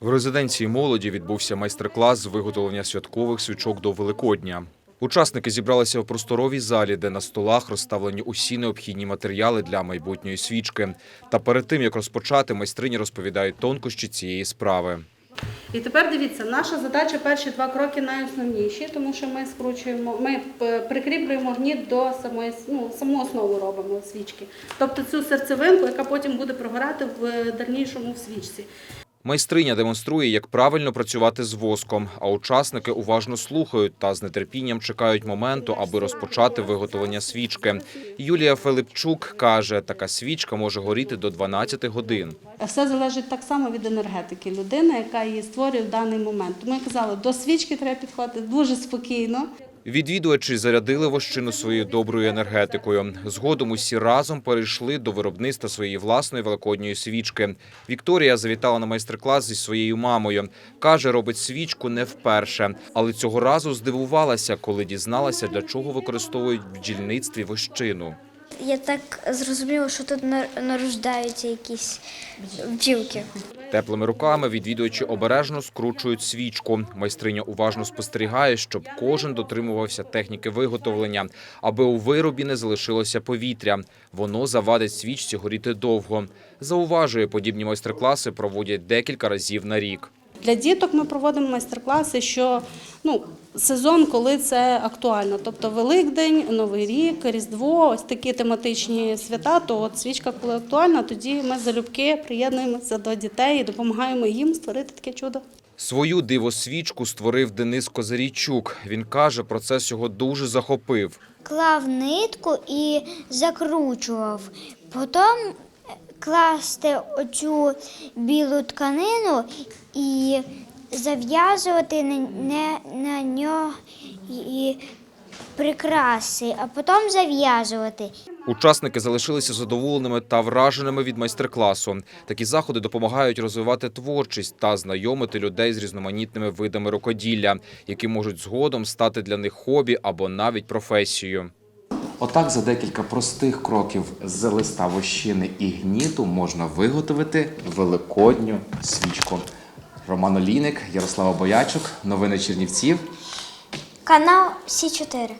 В резиденції молоді відбувся майстер-клас з виготовлення святкових свічок до Великодня. Учасники зібралися в просторовій залі, де на столах розставлені усі необхідні матеріали для майбутньої свічки. Та перед тим як розпочати, майстрині розповідають тонкощі цієї справи. І тепер дивіться, наша задача перші два кроки найосновніші, тому що ми скручуємо, ми прикріплюємо гніт до самої ну, саму основу робимо свічки. Тобто цю серцевинку, яка потім буде прогорати в дальнішому в свічці. Майстриня демонструє, як правильно працювати з воском, а учасники уважно слухають та з нетерпінням чекають моменту, аби розпочати виготовлення свічки. Юлія Филипчук каже, така свічка може горіти до 12 годин. Все залежить так само від енергетики людини, яка її створює в даний момент. Тому я казала, до свічки треба підходити дуже спокійно. Відвідувачі зарядили вощину своєю доброю енергетикою. Згодом усі разом перейшли до виробництва своєї власної великодньої свічки. Вікторія завітала на майстер-клас зі своєю мамою. Каже, робить свічку не вперше, але цього разу здивувалася, коли дізналася, для чого використовують в бджільництві вощину. Я так зрозуміла, що тут на- нарождаються якісь бджілки. Теплими руками відвідувачі обережно скручують свічку. Майстриня уважно спостерігає, щоб кожен дотримувався техніки виготовлення, аби у виробі не залишилося повітря. Воно завадить свічці горіти довго. Зауважує, подібні майстер-класи проводять декілька разів на рік. Для діток ми проводимо майстер-класи, що ну, сезон, коли це актуально. Тобто Великдень, Новий рік, Різдво, ось такі тематичні свята, то от свічка, коли актуальна, тоді ми залюбки приєднуємося до дітей і допомагаємо їм створити таке чудо. Свою дивосвічку створив Денис Козарійчук. Він каже, процес його дуже захопив. Клав нитку і закручував. Потім класти оцю білу тканину і зав'язувати на, на, нього прикраси, а потім зав'язувати. Учасники залишилися задоволеними та враженими від майстер-класу. Такі заходи допомагають розвивати творчість та знайомити людей з різноманітними видами рукоділля, які можуть згодом стати для них хобі або навіть професією. Отак за декілька простих кроків з листа вощини і гніту можна виготовити великодню свічку. Роман Олійник, Ярослава Боячук, новини Чернівців. Канал Сі 4